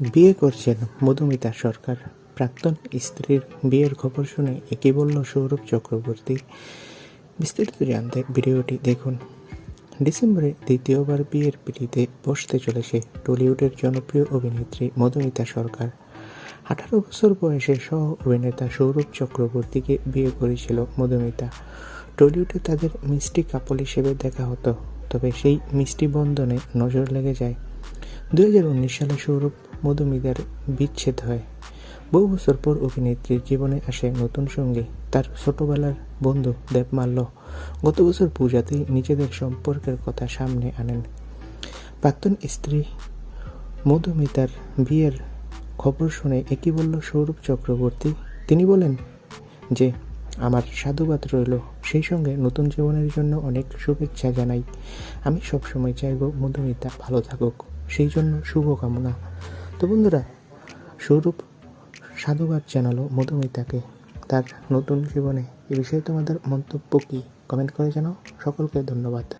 বিয়ে করছেন মধুমিতা সরকার। প্রাক্তন স্ত্রীর বিয়ের খবর শুনে একই বলল, সৌরভ চক্রবর্তী, বিস্তারিত জানতে ভিডিওটি দেখুন। ডিসেম্বরে দ্বিতীয়বার বিয়ের পিড়িতে বসতে চলেছে টলিউডের জনপ্রিয় অভিনেত্রী মধুমিতা সরকার। আঠারো বছর বয়সে সহ অভিনেতা সৌরভ চক্রবর্তীকে বিয়ে করেছিল মধুমিতা। টলিউডে তাদের মিষ্টি কাপল হিসেবে দেখা হতো, তবে সেই মিষ্টি বন্ধনে নজর লেগে যায়। দু হাজার উনিশ সালে সৌরভ মধুমিতার বিচ্ছেদ হয়। বহু বছর পর অভিনেত্রীর জীবনে আসে নতুন সঙ্গী। তার ছোটবেলার বন্ধু দেবমাল্য গত বছর পূজাতেই নিজেদের সম্পর্কের কথা সামনে আনেন। প্রাক্তন স্ত্রী মধুমিতার বিয়ের খবর শুনে একই বলল, সৌরভ চক্রবর্তী, তিনি বলেন যে, আমার সাধুবাদ রইল। সেই সঙ্গে নতুন জীবনের জন্য অনেক শুভেচ্ছা জানাই। আমি সবসময় চাইব মধুমিতা ভালো থাকুক। সেই জন্য শুভকামনা। তো বন্ধুরা সৌরভ সাধুবাদ জানালো মধুমিতাকে। তার নতুন জীবনে এ বিষয়ে তোমাদের মন্তব্য কী? কমেন্ট করে জানাও। সকলকে ধন্যবাদ।